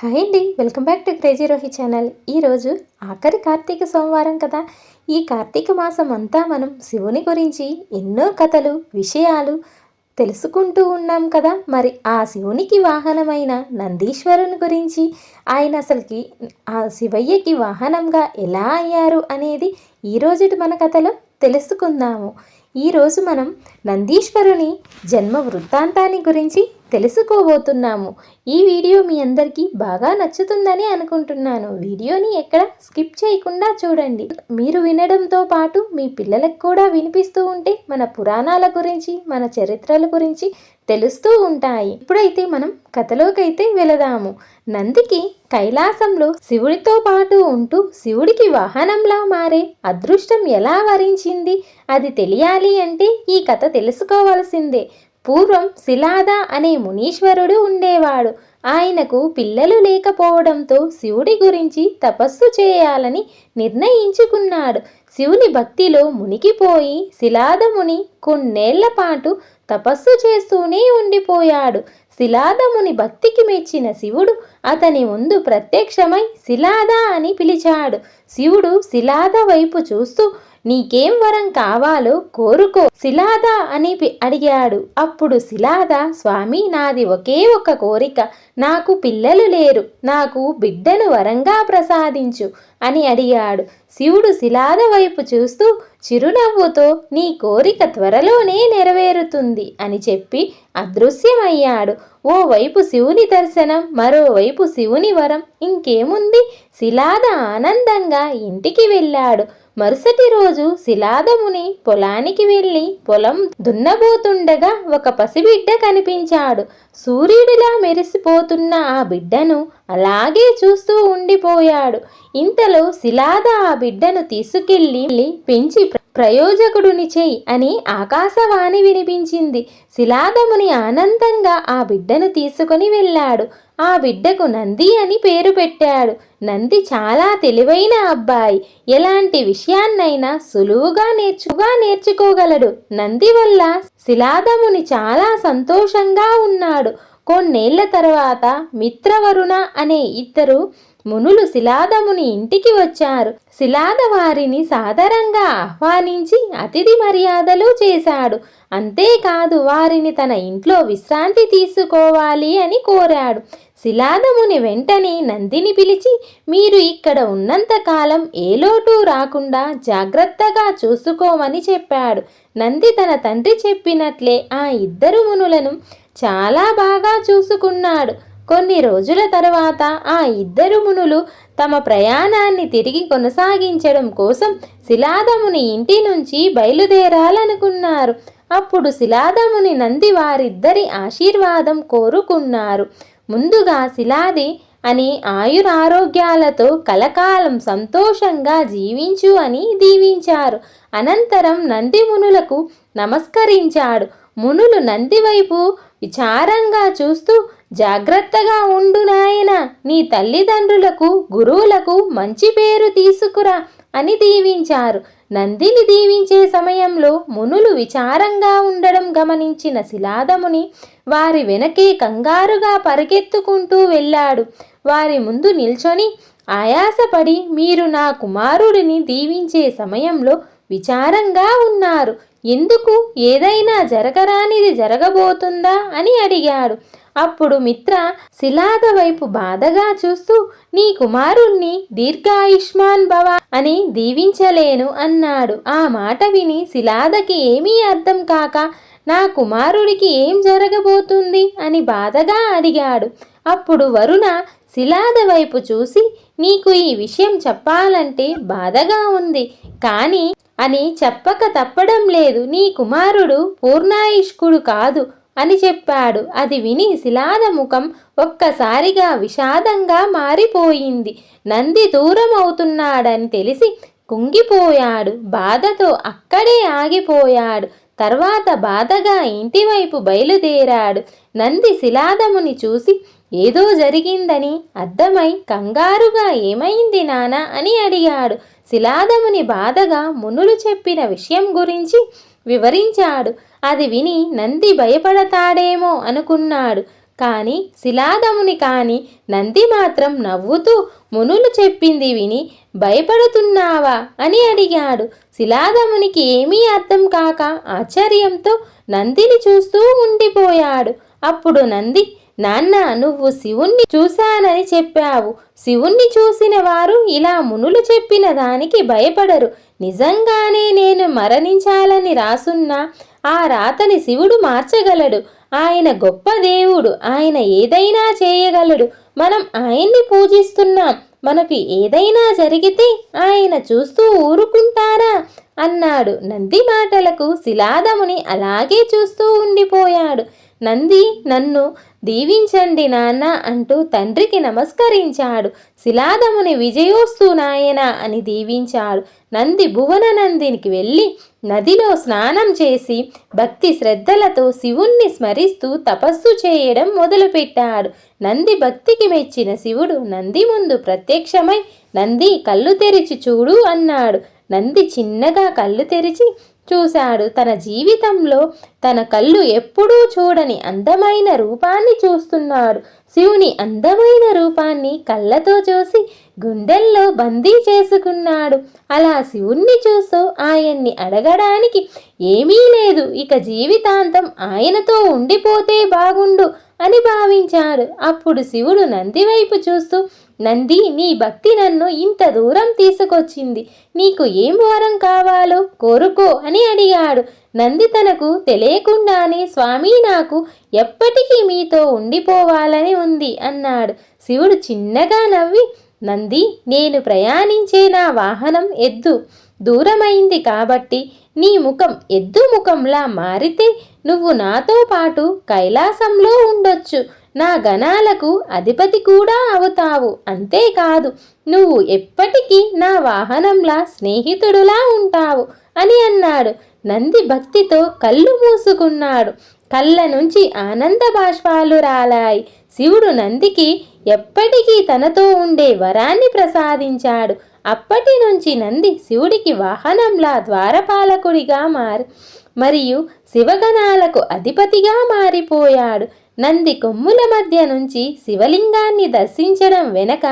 Hi అండి welcome back to crazy Rohi channel. ఈరోజు ఆఖరి కార్తీక సోమవారం కదా. ఈ కార్తీక మాసం అంతా మనం శివుని గురించి ఎన్నో కథలు విషయాలు తెలుసుకుంటూ ఉన్నాం కదా. మరి ఆ శివునికి వాహనమైన నందీశ్వరుని గురించి ఆయన అసలుకి ఆ శివయ్యకి వాహనంగా ఎలా అయ్యారు అనేది ఈరోజు మన కథలో తెలుసుకుందాము. ఈరోజు మనం నందీశ్వరుని జన్మ వృత్తాంతాన్ని గురించి తెలుసుకోబోతున్నాము. ఈ వీడియో మీ అందరికీ బాగా నచ్చుతుందని అనుకుంటున్నాను. వీడియోని ఎక్కడ స్కిప్ చేయకుండా చూడండి. మీరు వినడంతో పాటు మీ పిల్లలకు కూడా వినిపిస్తూ ఉంటే మన పురాణాల గురించి మన చరిత్రల గురించి తెలుస్తూ ఉంటాయి. ఇప్పుడైతే మనం కథలోకైతే వెళదాము. నందికి కైలాసంలో శివుడితో పాటు ఉంటూ శివుడికి వాహనంలా మారే అదృష్టం ఎలా వరించింది? అది తెలియాలి అంటే ఈ కథ తెలుసుకోవాల్సిందే. పూర్వం శిలాద అనే మునీశ్వరుడు ఉండేవాడు. ఆయనకు పిల్లలు లేకపోవడంతో శివుడి గురించి తపస్సు చేయాలని నిర్ణయించుకున్నాడు. శివుని భక్తిలో మునిగిపోయి శిలాదముని కొన్నేళ్ళ పాటు తపస్సు చేస్తూనే ఉండిపోయాడు. శిలాదముని భక్తికి మెచ్చిన శివుడు అతని ముందు ప్రత్యక్షమై శిలాద అని పిలిచాడు. శివుడు శిలాద వైపు చూస్తూ నీకేం వరం కావాలో కోరుకో శిలాద అని అడిగాడు. అప్పుడు శిలాద స్వామి నాది ఒకే ఒక కోరిక. నాకు పిల్లలు లేరు. నాకు బిడ్డను వరంగా ప్రసాదించు అని అడిగాడు. శివుడు శిలాద వైపు చూస్తూ చిరునవ్వుతో నీ కోరిక త్వరలోనే నెరవేరుతుంది అని చెప్పి అదృశ్యమయ్యాడు. ఓవైపు శివుని దర్శనం మరోవైపు శివుని వరం ఇంకేముంది? శిలాద ఆనందంగా ఇంటికి వెళ్ళాడు. మరుసటి రోజు శిలాదముని పొలానికి వెళ్ళి పొలం దున్నబోతుండగా ఒక పసిబిడ్డ కనిపించాడు. సూర్యుడిలా మెరిసిపోతున్న ఆ బిడ్డను అలాగే చూస్తూ ఉండిపోయాడు. ఇంతలో శిలాద ఆ బిడ్డను తీసుకెళ్ళి పెంచి ప్రయోజకుడుని చెయ్యి అని ఆకాశవాణి వినిపించింది. శిలాదముని ఆనందంగా ఆ బిడ్డను తీసుకొని వెళ్ళాడు. ఆ బిడ్డకు నంది అని పేరు పెట్టాడు. నంది చాలా తెలివైన అబ్బాయి. ఎలాంటి విషయాన్నైనా సులువుగా నేర్చుగా నేర్చుకోగలడు. నంది వల్ల శిలాదముని చాలా సంతోషంగా ఉన్నాడు. కొన్నేళ్ళ తర్వాత మిత్రవరుణ అనే ఇద్దరు మునులు శిలాదముని ఇంటికి వచ్చారు. శిలాద వారిని సాదరంగా ఆహ్వానించి అతిథి మర్యాదలు చేశాడు. అంతేకాదు వారిని తన ఇంట్లో విశ్రాంతి తీసుకోవాలి అని కోరాడు. శిలాదముని వెంటనే నందిని పిలిచి మీరు ఇక్కడ ఉన్నంతకాలం ఏ లోటు రాకుండా జాగ్రత్తగా చూసుకోమని చెప్పాడు. నంది తన తండ్రి చెప్పినట్లే ఆ ఇద్దరు మునులను చాలా బాగా చూసుకున్నాడు. కొన్ని రోజుల తర్వాత ఆ ఇద్దరు మునులు తమ ప్రయాణాన్ని తిరిగి కొనసాగించడం కోసం శిలాదముని ఇంటి నుంచి బయలుదేరాలనుకున్నారు. అప్పుడు శిలాదముని నంది వారిద్దరి ఆశీర్వాదం కోరుకున్నారు. ముందుగా శిలాది అని ఆయురారోగ్యాలతో కలకాలం సంతోషంగా జీవించు అని దీవించారు. అనంతరం నంది మునులకు నమస్కరించాడు. మునులు నంది వైపు విచారంగా చూస్తూ జాగ్రత్తగా ఉండు నాయన నీ తల్లిదండ్రులకు గురువులకు మంచి పేరు తీసుకురా అని దీవించారు. నందిని దీవించే సమయంలో మునులు విచారంగా ఉండడం గమనించిన శిలాదముని వారి వెనకే కంగారుగా పరిగెత్తుకుంటూ వెళ్ళాడు. వారి ముందు నిల్చొని ఆయాసపడి మీరు నా కుమారుడిని దీవించే సమయంలో విచారంగా ఉన్నారు. ఎందుకు? ఏదైనా జరగరానిది జరగబోతుందా? అని అడిగాడు. అప్పుడు మిత్ర శిలాద వైపు బాధగా చూస్తూ నీ కుమారుణ్ణి దీర్ఘాయుష్మాన్ భవ అని దీవించలేను అన్నాడు. ఆ మాట విని శిలాదకి ఏమీ అర్థం కాక నా కుమారుడికి ఏం జరగబోతుంది? అని బాధగా అడిగాడు. అప్పుడు వరుణ శిలాద వైపు చూసి నీకు ఈ విషయం చెప్పాలంటే బాధగా ఉంది. కానీ అని చెప్పక తప్పడం లేదు. నీ కుమారుడు పూర్ణాయుష్కుడు కాదు అని చెప్పాడు. అది విని శిలాద ముఖం ఒక్కసారిగా విషాదంగా మారిపోయింది. నంది దూరం అవుతున్నాడని తెలిసి కుంగిపోయాడు. బాధతో అక్కడే ఆగిపోయాడు. తర్వాత బాధగా ఇంటివైపు బయలుదేరాడు. నంది శిలాదముని చూసి ఏదో జరిగిందని అర్థమై కంగారుగా ఏమైంది నానా అని అడిగాడు. శిలాదముని బాధగా మునులు చెప్పిన విషయం గురించి వివరించాడు. అది విని నంది భయపడతాడేమో అనుకున్నాడు. కానీ శిలాదముని కాని నంది మాత్రం నవ్వుతూ మునులు చెప్పింది విని భయపడుతున్నావా అని అడిగాడు. శిలాదమునికి ఏమీ అర్థం కాక ఆశ్చర్యంతో నందిని చూస్తూ ఉండిపోయాడు. అప్పుడు నంది నాన్న నువ్వు శివుణ్ణి చూశానని చెప్పావు. శివుణ్ణి చూసిన వారు ఇలా మునులు చెప్పిన దానికి భయపడరు. నిజంగానే నేను మరణించాలని రాసున్నా ఆ రాతని శివుడు మార్చగలడు. ఆయన గొప్ప దేవుడు ఆయన ఏదైనా చేయగలడు. మనం ఆయన్ని పూజిస్తున్నాం. మనకు ఏదైనా జరిగితే ఆయన చూస్తూ ఊరుకుంటారా? అన్నాడు. నంది మాటలకు శిలాదముని అలాగే చూస్తూ ఉండిపోయాడు. నంది నన్ను దీవించండి నాన్న అంటూ తండ్రికి నమస్కరించాడు. శిలాదముని విజయోస్తు నాయన అని దీవించాడు. నంది భువన నందినికి వెళ్ళి నదిలో స్నానం చేసి భక్తి శ్రద్ధలతో శివుణ్ణి స్మరిస్తూ తపస్సు చేయడం మొదలుపెట్టాడు. నంది భక్తికి మెచ్చిన శివుడు నంది ముందు ప్రత్యక్షమై నంది కళ్ళు తెరిచి చూడు అన్నాడు. నంది చిన్నగా కళ్ళు తెరిచి చూశాడు. తన జీవితంలో తన కళ్ళు ఎప్పుడూ చూడని అందమైన రూపాన్ని చూస్తున్నాడు. శివుని అందమైన రూపాన్ని కళ్ళతో చూసి గుండెల్లో బందీ చేసుకున్నాడు. అలా శివుణ్ణి చూస్తూ ఆయన్ని అడగడానికి ఏమీ లేదు. ఇక జీవితాంతం ఆయనతో ఉండిపోతే బాగుండు అని భావించాడు. అప్పుడు శివుడు నంది వైపు చూస్తూ నంది నీ భక్తి నన్ను ఇంత దూరం తీసుకొచ్చింది. నీకు ఏం వరం కావాలో కోరుకో అని అడిగాడు. నంది తనకు తెలియకుండానే స్వామి నాకు ఎప్పటికీ మీతో ఉండిపోవాలని ఉంది అన్నాడు. శివుడు చిన్నగా నవ్వి నంది నేను ప్రయాణించే నా వాహనం ఎద్దు. దూరమైంది కాబట్టి నీ ముఖం ఎద్దు ముఖంలా మారితే నువ్వు నాతో పాటు కైలాసంలో ఉండొచ్చు. నా గణాలకు అధిపతి కూడా అవుతావు. అంతేకాదు నువ్వు ఎప్పటికీ నా వాహనంలా స్నేహితుడులా ఉంటావు అని అన్నాడు. నంది భక్తితో కళ్ళు మూసుకున్నాడు. కళ్ళ నుంచి ఆనంద బాష్పాలు రాలాయి. శివుడు నందికి ఎప్పటికీ తనతో ఉండే వరాన్ని ప్రసాదించాడు. అప్పటి నుంచి నంది శివుడికి వాహనంలా ద్వారపాలకుడిగా మారి మరియు శివగణాలకు అధిపతిగా మారిపోయాడు. నంది కొమ్ముల మధ్య నుంచి శివలింగాన్ని దర్శించడం వెనక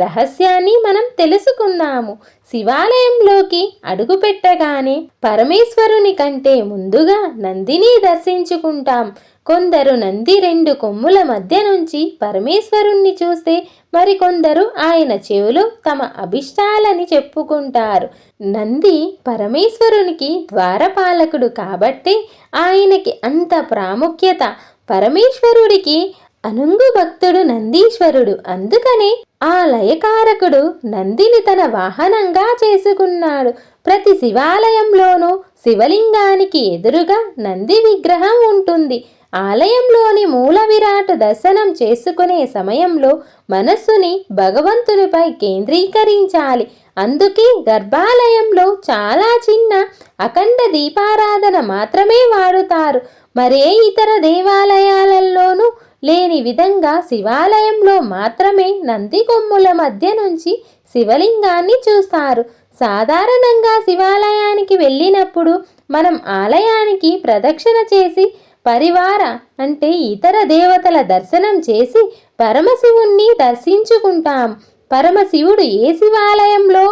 రహస్యాన్ని మనం తెలుసుకుందాము. శివాలయంలోకి అడుగుపెట్టగానే పరమేశ్వరుని కంటే ముందుగా నందిని దర్శించుకుంటాం. కొందరు నంది రెండు కొమ్ముల మధ్య నుంచి పరమేశ్వరుణ్ణి చూస్తే మరికొందరు ఆయన చెవులు తమ అభిష్టాలని చెప్పుకుంటారు. నంది పరమేశ్వరునికి ద్వారపాలకుడు కాబట్టి ఆయనకి అంత ప్రాముఖ్యత. పరమేశ్వరుడికి అనుంగు భక్తుడు నందీశ్వరుడు. అందుకనే ఆ లయకారకుడు నందిని తన వాహనంగా చేసుకున్నాడు. ప్రతి శివాలయంలోనూ శివలింగానికి ఎదురుగా నంది విగ్రహం ఉంటుంది. ఆలయంలోని మూల విరాట్ దర్శనం చేసుకునే సమయంలో మనస్సుని భగవంతునిపై కేంద్రీకరించాలి. అందుకే గర్భాలయంలో చాలా చిన్న అఖండ దీపారాధన మాత్రమే వాడుతారు. మరే ఇతర దేవాలయాలలోనూ లేని విధంగా శివాలయంలో మాత్రమే నంది కొమ్ముల మధ్య నుంచి శివలింగాన్ని చూస్తారు. సాధారణంగా శివాలయానికి వెళ్ళినప్పుడు మనం ఆలయానికి ప్రదక్షిణ చేసి పరివార అంటే ఇతర దేవతల దర్శనం చేసి పరమశివుణ్ణి దర్శించుకుంటాం. పరమశివుడు ఏ శివాలయంలో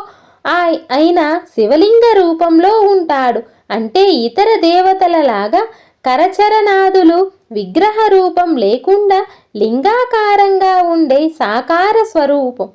అయిన శివలింగ రూపంలో ఉంటాడు. అంటే ఇతర దేవతలలాగా కరచరనాదులు విగ్రహ రూపం లేకుండా లింగాకారంగా ఉండే సాకార స్వరూపం.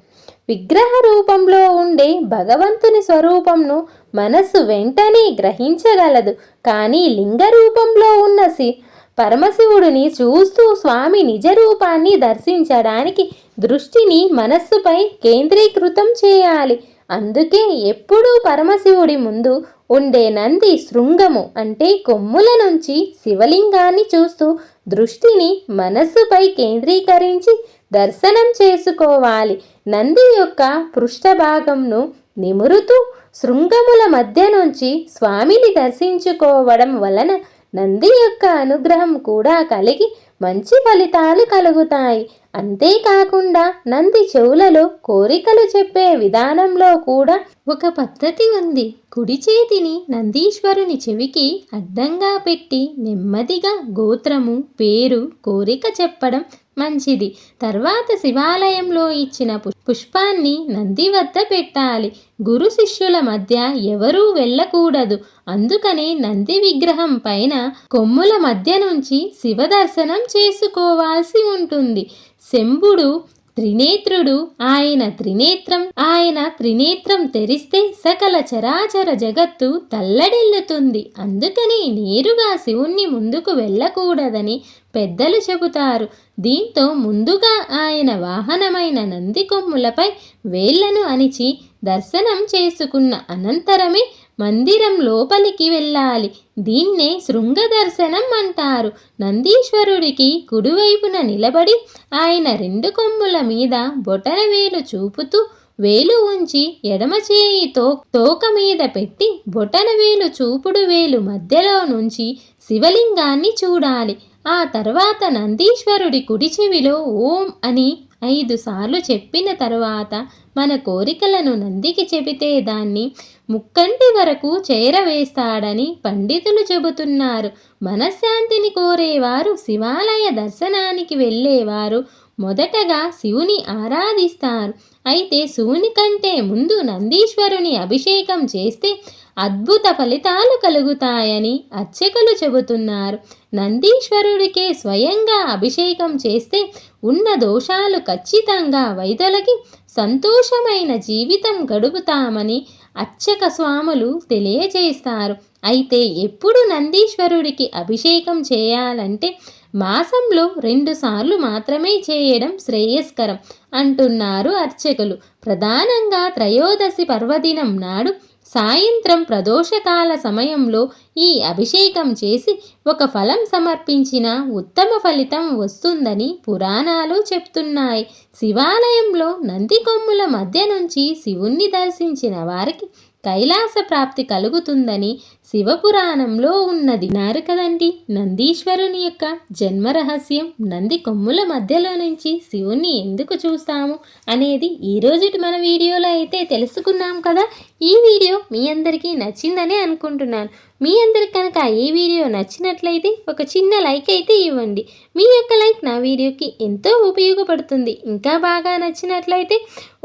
విగ్రహ రూపంలో ఉండే భగవంతుని స్వరూపంను మనస్సు వెంటనే గ్రహించగలదు. కానీ లింగ రూపంలో ఉన్న సి పరమశివుడిని చూస్తూ స్వామి నిజ రూపాన్ని దర్శించడానికి దృష్టిని మనస్సుపై కేంద్రీకృతం చేయాలి. అందుకే ఎప్పుడూ పరమశివుడి ముందు ఉండే నంది శృంగము అంటే కొమ్ముల నుంచి శివలింగాన్ని చూస్తూ దృష్టిని మనస్సుపై కేంద్రీకరించి దర్శనం చేసుకోవాలి. నంది యొక్క పృష్ఠభాగంను నిమురుతూ శృంగముల మధ్య నుంచి స్వామిని దర్శించుకోవడం వలన నంది యొక్క అనుగ్రహం కూడా కలిగి మంచి ఫలితాలు కలుగుతాయి. అంతేకాకుండా నంది చెవులలో కోరికలు చెప్పే విధానంలో కూడా ఒక పద్ధతి ఉంది. కుడి చేతిని నందీశ్వరుని చెవికి అడ్డంగా పెట్టి నెమ్మదిగా గోత్రము పేరు కోరిక చెప్పడం మంచిది. తర్వాత శివాలయంలో ఇచ్చిన పుష్పాన్ని నంది వద్ద పెట్టాలి. గురు శిష్యుల మధ్య ఎవరూ వెళ్ళకూడదు. అందుకనే నంది విగ్రహం పైన కొమ్ముల మధ్య నుంచి శివ దర్శనం చేసుకోవాల్సి ఉంటుంది. శంభుడు త్రినేత్రుడు ఆయన త్రినేత్రం ఆయన త్రినేత్రం తెరిస్తే సకల చరాచర జగత్తు తల్లడిల్లుతుంది. అందుకని నేరుగా శివుణ్ణి ముందుకు వెళ్ళకూడదని పెద్దలు చెబుతారు. దీంతో ముందుగా ఆయన వాహనమైన నంది కొమ్ములపై వేళ్ళను అణిచి దర్శనం చేసుకున్న అనంతరమే మందిరం లోపలికి వెళ్ళాలి. దీన్నే శృంగ దర్శనం అంటారు. నందీశ్వరుడికి కుడివైపున నిలబడి ఆయన రెండు కొమ్ముల మీద బొటన వేలు చూపుతూ వేలు ఉంచి ఎడమ చేయితో తోక మీద పెట్టి బొటన వేలు చూపుడు వేలు మధ్యలో నుంచి శివలింగాన్ని చూడాలి. ఆ తర్వాత నందీశ్వరుడి కుడి చెవిలో ఓం అని ఐదు సార్లు చెప్పిన తరువాత మన కోరికలను నందికి చెబితే దాన్ని ముక్కంటి వరకు చేరవేస్తాడని పండితులు చెబుతున్నారు. మనశ్శాంతిని కోరేవారు శివాలయ దర్శనానికి వెళ్ళేవారు. మొదటగా శివుని ఆరాధిస్తారు. అయితే శివుని కంటే ముందు నందీశ్వరుని అభిషేకం చేస్తే అద్భుత ఫలితాలు కలుగుతాయని అర్చకులు చెబుతున్నారు. నందీశ్వరుడికే స్వయంగా అభిషేకం చేస్తే ఉన్న దోషాలు ఖచ్చితంగా వైదొలగి సంతోషమైన జీవితం గడుపుతామని అర్చక స్వాములు తెలియజేస్తారు. అయితే ఎప్పుడు నందీశ్వరుడికి అభిషేకం చేయాలంటే మాసంలో రెండుసార్లు మాత్రమే చేయడం శ్రేయస్కరం అంటున్నారు అర్చకులు. ప్రధానంగా త్రయోదశి పర్వదినం నాడు సాయంత్రం ప్రదోషకాల సమయంలో ఈ అభిషేకం చేసి ఒక ఫలం సమర్పించిన ఉత్తమ ఫలితం వస్తుందని పురాణాలు చెప్తున్నాయి. శివాలయంలో నంది కొమ్ముల మధ్య నుంచి శివుణ్ణి దర్శించిన వారికి కైలాస ప్రాప్తి కలుగుతుందని శివపురాణంలో ఉన్నది. నారు కదండి? నందీశ్వరుని యొక్క జన్మ రహస్యం నంది కొమ్ముల మధ్యలో నుంచి శివుణ్ణి ఎందుకు చూస్తాము అనేది ఈ రోజుటి మన వీడియోలో అయితే తెలుసుకున్నాం కదా. ఈ వీడియో మీ అందరికీ నచ్చిందని అనుకుంటున్నాను. మీ అందరికి కనుక ఈ వీడియో నచ్చినట్లయితే ఒక చిన్న లైక్ అయితే ఇవ్వండి. మీ యొక్క లైక్ నా వీడియోకి ఎంతో ఉపయోగపడుతుంది. ఇంకా బాగా నచ్చినట్లయితే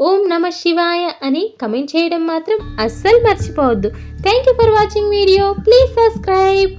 ఓం నమ శివాయ అని కమెంట్ చేయడం మాత్రం అస్సలు మర్చిపోవద్దు. Thank you for watching video please subscribe